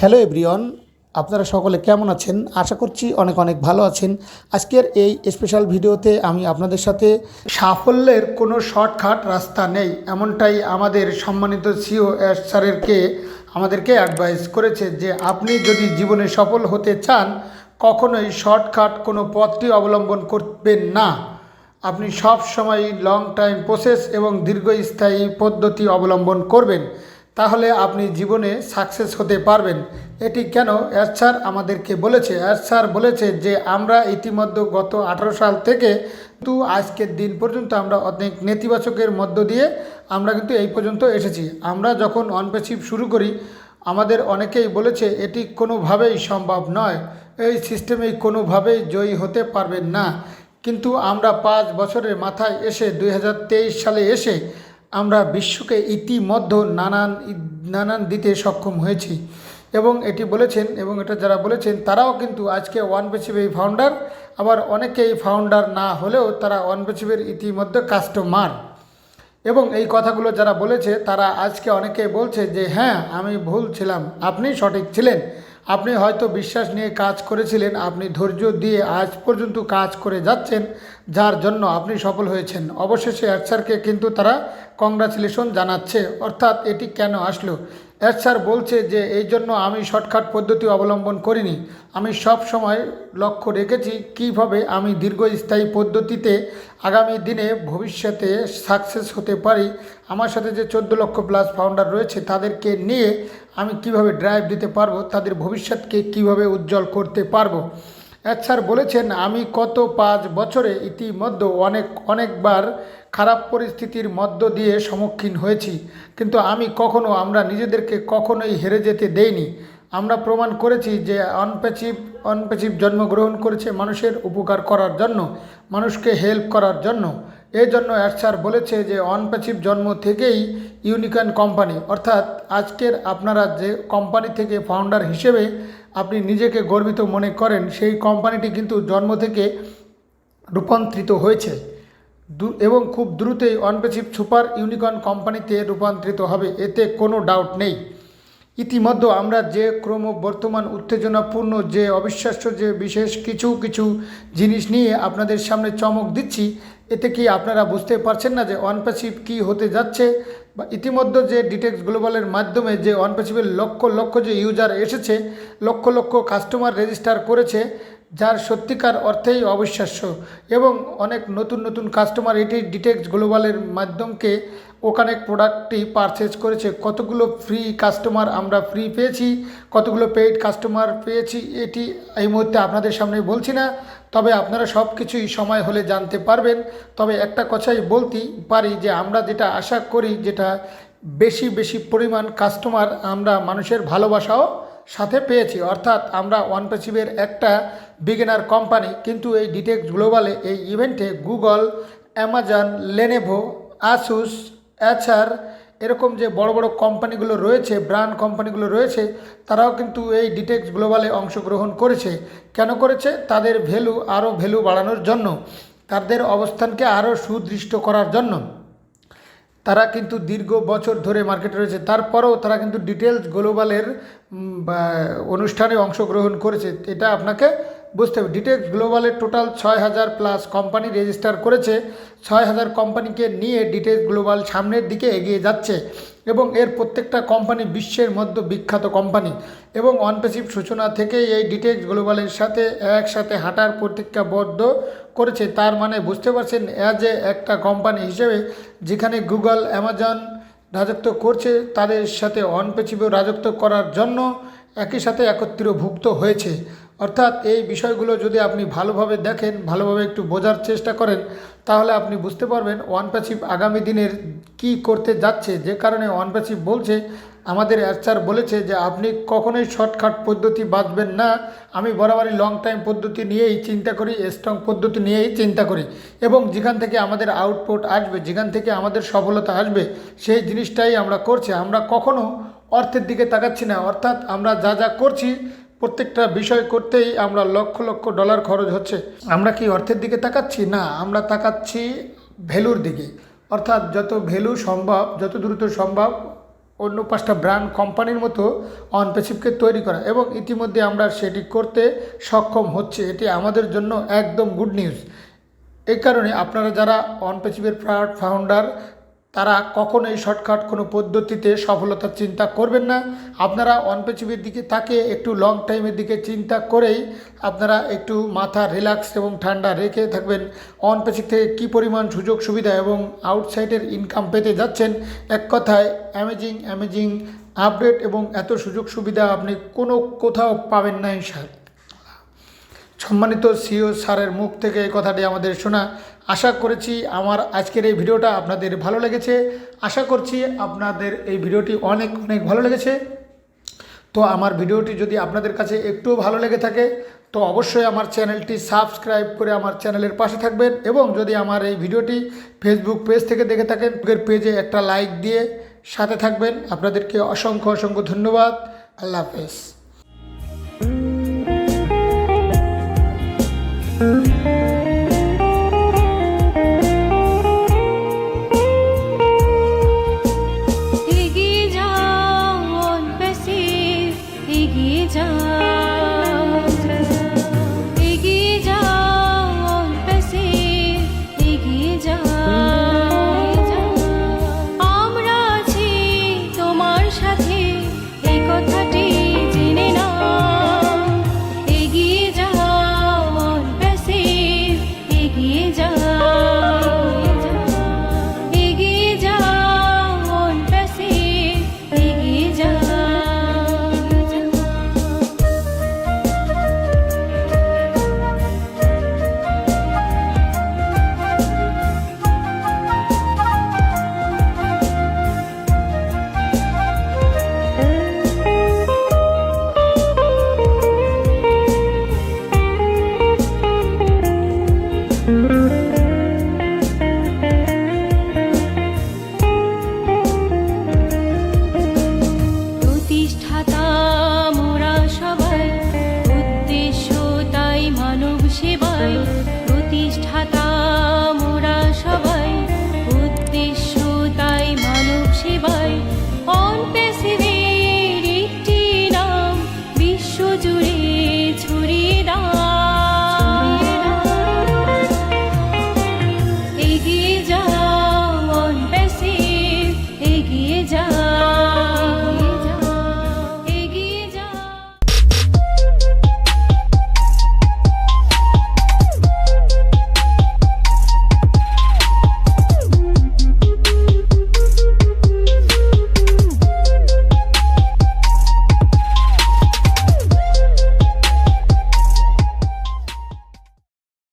Hello everyone, আপনারা সকলে কেমন আছেন? আশা করছি অনেক অনেক ভালো আছেন। আজকের এই স্পেশাল ভিডিওতে আমি আপনাদের সাথে সাফল্যের কোনো শর্টকাট রাস্তা নেই, এমনটাই আমাদের সম্মানিত সিও এস স্যারেরকে, আমাদেরকে অ্যাডভাইস করেছে যে আপনি যদি জীবনে সফল হতে চান, কখনোই শর্টকাট কোনো পথটি অবলম্বন করবেন না। আপনি সব সময় লং টাইম প্রসেস এবং দীর্ঘস্থায়ী পদ্ধতি অবলম্বন করবেন। তাহলে আপনি জীবনে সাকসেস হতে পারবেন। এটি কেন? এস স্যার আমাদেরকে বলেছে এস স্যার বলেছে যে আমরা ইতিমধ্যে গত আঠারো সাল থেকে কিন্তু আজকের দিন পর্যন্ত আমরা অনেক নেতিবাচকের মধ্য দিয়ে আমরা কিন্তু এই পর্যন্ত এসেছি। আমরা যখন অনপেসিভ শুরু করি, আমাদের অনেকেই বলেছে, এটি কোনোভাবেই সম্ভব নয়। এই সিস্টেমে কোনোভাবেই জয়ী হতে পারবেন না। কিন্তু আমরা পাঁচ বছরের মাথায় এসে দুই হাজার তেইশ সালে এসে আমরা বিশ্বকে ইতিমধ্যে নানান নানান দিতে সক্ষম হয়েছি। এবং এটি বলেছেন, এবং এটা যারা বলেছেন, তারাও কিন্তু আজকে ওয়ান পেসিভের ফাউন্ডার আবার অনেকেই ফাউন্ডার না হলেও তারা ওয়ান পেসিভের ইতিমধ্যে কাস্টমার এবং এই কথাগুলো যারা বলেছে, তারা আজকে অনেকে বলছে যে হ্যাঁ আমি ভুল ছিলাম। আপনি সঠিক ছিলেন। আপনি হয়তো বিশ্বাস নিয়ে কাজ করেছিলেন, আপনি ধৈর্য দিয়ে আজ পর্যন্ত কাজ করে যাচ্ছেন, যার জন্য আপনি সফল হয়েছেন। অবশেষে অ্যাডসারকে কিন্তু তারা কংগ্রাচুলেশন জানাচ্ছে, অর্থাৎ এটি কেন আসলো? অ্যাডসার বলছে যে, এই জন্য আমি শর্টকাট পদ্ধতি অবলম্বন করিনি। আমি সব সময় লক্ষ্য রেখেছি কীভাবে আমি দীর্ঘস্থায়ী পদ্ধতিতে আগামী দিনে ভবিষ্যতে সাকসেস হতে পারি। আমার সাথে যে চোদ্দ লক্ষ প্লাস ফাউন্ডার রয়েছে, তাদেরকে নিয়ে আমি কীভাবে ড্রাইভ দিতে পারব, তাদের ভবিষ্যৎকে কীভাবে উজ্জ্বল করতে পারব? স্যার বলেছেন, আমি কত পাঁচ বছরে ইতিমধ্যে অনেক, অনেকবার খারাপ পরিস্থিতির মধ্য দিয়ে সম্মুখীন হয়েছি। কিন্তু আমি কখনো, আমরা নিজেদেরকে কখনোই হেরে যেতে দেইনি। আমরা প্রমাণ করেছি যে অনপ্যাচিভ অনপ্যাচিভ জন্মগ্রহণ করেছে মানুষের উপকার করার জন্য, মানুষকে হেল্প করার জন্য। এই জন্য স্যার বলেছে যে অনপ্যাচিভ জন্ম থেকেই ইউনিকন কোম্পানি, অর্থাৎ আজকের আপনারা যে কোম্পানি থেকে ফাউন্ডার হিসেবে আপনি নিজেকে গর্বিত মনে করেন, সেই কোম্পানিটি কিন্তু জন্ম থেকে রূপান্তরিত হয়েছে। এবং খুব দ্রুতই অনপেসিভ সুপার ইউনিকর্ন কোম্পানিতে রূপান্তরিত হবে, এতে কোনো ডাউট নেই। ইতিমধ্যে আমরা যে ক্রম বর্তমান উত্তেজনাপূর্ণ, যে অবিশ্বাস্য, যে বিশেষ কিছু কিছু জিনিস নিয়ে আপনাদের সামনে চমক দিচ্ছি, এতে কি আপনারা বুঝতে পারছেন না যে অনপ্যাসিভ কি হতে যাচ্ছে? বা ইতিমধ্যে যে ডিটেক্স গ্লোবালের মাধ্যমে যে অনপ্যাসিভের লক্ষ লক্ষ যে ইউজার এসেছে, লক্ষ লক্ষ কাস্টমার রেজিস্টার করেছে, যার সত্যিকার অর্থেই অবিশ্বাস্য। এবং অনেক নতুন নতুন কাস্টমার এটি ডিটেক্স গ্লোবালের মাধ্যমকে ওখানে প্রোডাক্টটি পারচেজ করেছে। কতগুলো ফ্রি কাস্টমার আমরা ফ্রি পেয়েছি, কতগুলো পেইড কাস্টমার পেয়েছি, এটি এই মুহূর্তে আপনাদের সামনে বলছি না। তবে আপনারা সব কিছুই সময় হলে জানতে পারবেন। তবে একটা কথাই বলতেই পারি যে, আমরা যেটা আশা করি যেটা বেশি বেশি পরিমাণ কাস্টমার আমরা মানুষের ভালোবাসাও সাথে পেয়েছি। অর্থাৎ আমরা ওয়ানপেসিভের একটা বিগিনার কোম্পানি কিন্তু এই ডিটেক্স গ্লোবালে এই ইভেন্টে Google Amazon Lenovo Asus Acer এরকম যে বড় বড় কোম্পানিগুলো রয়েছে ব্র্যান্ড কোম্পানিগুলো রয়েছে, তারাও কিন্তু এই ডিটেক্স গ্লোবালে অংশগ্রহণ করেছে। কেন করেছে? তাদের ভ্যালু আরও ভ্যালু বাড়ানোর জন্য। তাদের অবস্থানকে আরও সুদৃষ্ট করার জন্য। তারা কিন্তু দীর্ঘ বছর ধরে মার্কেটে রয়েছে। তারপরেও তারা কিন্তু ডিটেলস গ্লোবালের অনুষ্ঠানে অংশগ্রহণ করেছে। এটা আপনাকে বুঝতে হবে ডিটেলস গ্লোবালের টোটাল ছয় হাজার প্লাস কোম্পানি রেজিস্টার করেছে, ছয় হাজার কোম্পানিকে নিয়ে ডিটেলস গ্লোবাল সামনের দিকে এগিয়ে যাচ্ছে এবং এর প্রত্যেকটা কোম্পানি বিশ্বের মধ্যে বিখ্যাত কোম্পানি এবং অনপেসিভ সূচনা থেকেই এই ডিটেলস গ্লোবালের সাথে একসাথে হাঁটার প্রতিজ্ঞাবদ্ধ করেছে। তার মানে বুঝতে পারছেন অ্যাজ এ একটা কোম্পানি হিসেবে যেখানে গুগল অ্যামাজন রাজত্ব করছে, তাদের সাথে অনপেচিভ রাজত্ব করার জন্য একই সাথে একত্রভুক্ত হয়েছে। অর্থাৎ এই বিষয়গুলো যদি আপনি ভালোভাবে দেখেন, ভালোভাবে একটু বোঝার চেষ্টা করেন, তাহলে আপনি বুঝতে পারবেন ওয়ান প্যাসিভ আগামী দিনের কি করতে যাচ্ছে। যে কারণে ওয়ান প্যাসিভ বলছে, আমাদের অ্যাচার বলেছে যে আপনি কখনোই শর্টকাট পদ্ধতি বাঁচবেন না। আমি বরাবরই লং টাইম পদ্ধতি নিয়েই চিন্তা করি স্ট্রং পদ্ধতি নিয়েই চিন্তা করি। এবং যেখান থেকে আমাদের আউটপুট আসবে, যেখান থেকে আমাদের সফলতা আসবে, সেই জিনিসটাই আমরা করছি। আমরা কখনো অর্থের দিকে তাকাচ্ছি না। অর্থাৎ আমরা যা যা করছি প্রত্যেকটা বিষয় করতেই আমরা লক্ষ লক্ষ ডলার খরচ হচ্ছে। আমরা কি অর্থের দিকে তাকাচ্ছি? না, আমরা তাকাচ্ছি ভ্যালুর দিকে। অর্থাৎ যত ভ্যালু সম্ভব, যত দ্রুত সম্ভব অন্য পাঁচটা ব্র্যান্ড কোম্পানির মতো অনপেসিভকে তৈরি করা এবং ইতিমধ্যে আমরা সেটি করতে সক্ষম হচ্ছে। এটি আমাদের জন্য একদম গুড নিউজ এই কারণে আপনারা যারা অনপেসিভের ফাউন্ডার তারা কখনোই শর্টকাট কোনো পদ্ধতিতে সফলতার চিন্তা করবেন না। আপনারা অনপেচিভের দিকে তাকে একটু লং টাইমের দিকে চিন্তা করেই আপনারা একটু মাথা রিল্যাক্স এবং ঠান্ডা রেখে থাকবেন। অনপেচিভ থেকে কী পরিমাণ সুযোগ সুবিধা এবং আউটসাইডের ইনকাম পেতে যাচ্ছেন, এক কথায় অ্যামেজিং অ্যামেজিং আপডেট এবং এত সুযোগ সুবিধা আপনি কোনো কোথাও পাবেন না স্যার সম্মানিত সিও স্যারের মুখ থেকে এই কথাটি আমাদের শোনা। আশা করেছি আমার আজকের এই ভিডিওটা আপনাদের ভালো লেগেছে। আশা করছি আপনাদের এই ভিডিওটি অনেক অনেক ভালো লেগেছে। তো আমার ভিডিওটি যদি আপনাদের কাছে একটু ভালো লেগে থাকে, তো অবশ্যই আমার চ্যানেলটি সাবস্ক্রাইব করে আমার চ্যানেলের পাশে থাকবেন এবং যদি আমার এই ভিডিওটি ফেসবুক পেজ থেকে দেখে থাকেন পেজে একটা লাইক দিয়ে সাথে থাকবেন। আপনাদেরকে অসংখ্য অসংখ্য ধন্যবাদ। আল্লাহ হাফেজ। Música